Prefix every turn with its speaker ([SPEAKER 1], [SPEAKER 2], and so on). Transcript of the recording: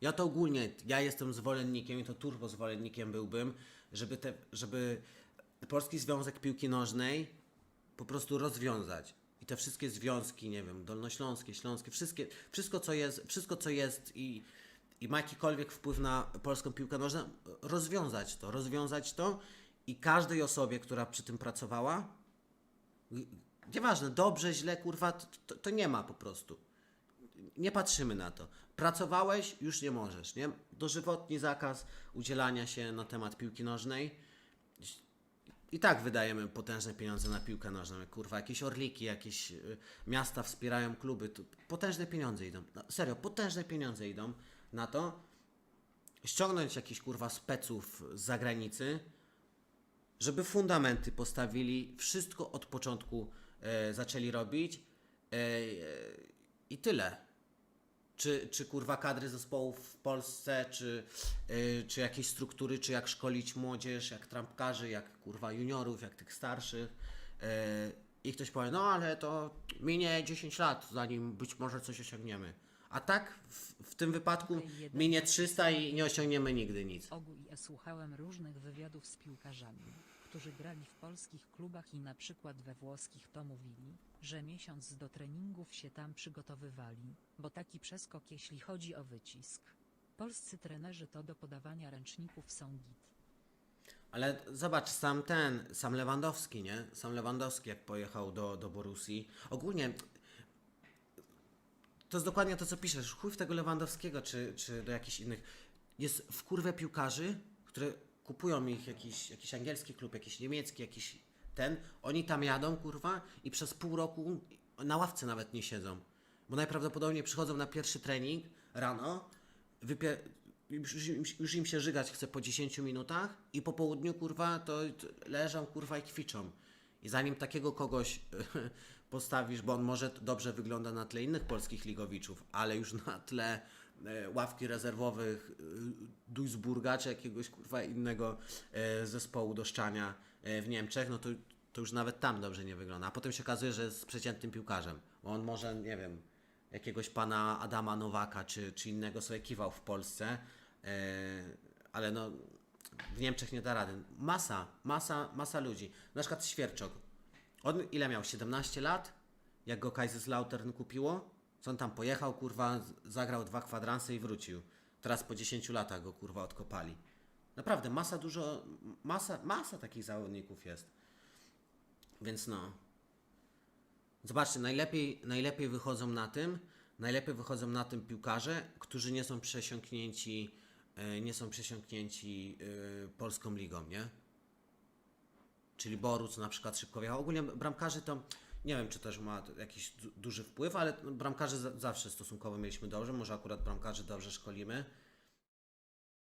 [SPEAKER 1] Ja to ogólnie, ja jestem zwolennikiem i to turbo zwolennikiem byłbym, żeby, te, żeby Polski Związek Piłki Nożnej po prostu rozwiązać. I te wszystkie związki, nie wiem, dolnośląskie, śląskie, wszystkie, wszystko co jest, wszystko co jest i, i ma jakikolwiek wpływ na polską piłkę nożną, rozwiązać to, rozwiązać to i każdej osobie, która przy tym pracowała, nieważne, dobrze, źle, kurwa, to, to, nie ma po prostu nie patrzymy na to. Pracowałeś, już nie możesz, nie? Dożywotni zakaz udzielania się na temat piłki nożnej. I tak wydajemy potężne pieniądze na piłkę nożną. Kurwa, jakieś orliki, jakieś y, miasta wspierają kluby. To potężne pieniądze idą. No, serio, potężne pieniądze idą na to. Ściągnąć jakichś kurwa speców z zagranicy, żeby fundamenty postawili, wszystko od początku e, zaczęli robić e, e, i tyle. Czy, czy kurwa kadry zespołów w Polsce, czy, e, czy jakieś struktury, czy jak szkolić młodzież, jak trampkarzy, jak kurwa juniorów, jak tych starszych. E, I ktoś powie, no ale to minie 10 lat, zanim być może coś osiągniemy. A tak w, w tym wypadku minie
[SPEAKER 2] taki
[SPEAKER 1] 300 i nie osiągniemy nigdy nic.
[SPEAKER 2] Ja słuchałem różnych wywiadów z piłkarzami, którzy grali w polskich klubach i na przykład we włoskich to mówili, że miesiąc do treningów się tam przygotowywali, bo taki przeskok jeśli chodzi o wycisk. Polscy trenerzy to do podawania ręczników są git.
[SPEAKER 1] Ale zobacz, sam ten, sam Lewandowski, nie? Sam Lewandowski jak pojechał do, do Borussii. Ogólnie to jest dokładnie to, co piszesz. Chuj w tego Lewandowskiego, czy, czy do jakichś innych. Jest w kurwę piłkarzy, które kupują ich jakiś, jakiś angielski klub, jakiś niemiecki, jakiś ten. Oni tam jadą, kurwa, i przez pół roku na ławce nawet nie siedzą. Bo najprawdopodobniej przychodzą na pierwszy trening rano, już, im- już im się żygać chce po 10 minutach i po południu, kurwa, to leżą, kurwa, i kwiczą. I zanim takiego kogoś postawisz, bo on może dobrze wygląda na tle innych polskich ligowiczów, ale już na tle ławki rezerwowych e, Duisburga czy jakiegoś kurwa innego e, zespołu do szczania e, w Niemczech, no to, to już nawet tam dobrze nie wygląda. A potem się okazuje, że jest przeciętnym piłkarzem. On może, nie wiem, jakiegoś pana Adama Nowaka czy, czy innego sobie kiwał w Polsce, e, ale no w Niemczech nie da rady. Masa, masa, masa ludzi. Na przykład Świerczok. On ile miał? 17 lat? Jak go Kaiserslautern kupiło? Co on tam pojechał, kurwa, zagrał dwa kwadransy i wrócił. Teraz po 10 latach go, kurwa, odkopali. Naprawdę, masa dużo, masa, masa takich zawodników jest. Więc no. Zobaczcie, najlepiej, najlepiej wychodzą na tym, najlepiej wychodzą na tym piłkarze, którzy nie są przesiąknięci, e, nie są przesiąknięci e, polską ligą, nie? Czyli Boruc na przykład szybko wjechał. Ogólnie bramkarzy to nie wiem, czy też ma jakiś du- duży wpływ, ale bramkarzy za- zawsze stosunkowo mieliśmy dobrze. Może akurat bramkarzy dobrze szkolimy.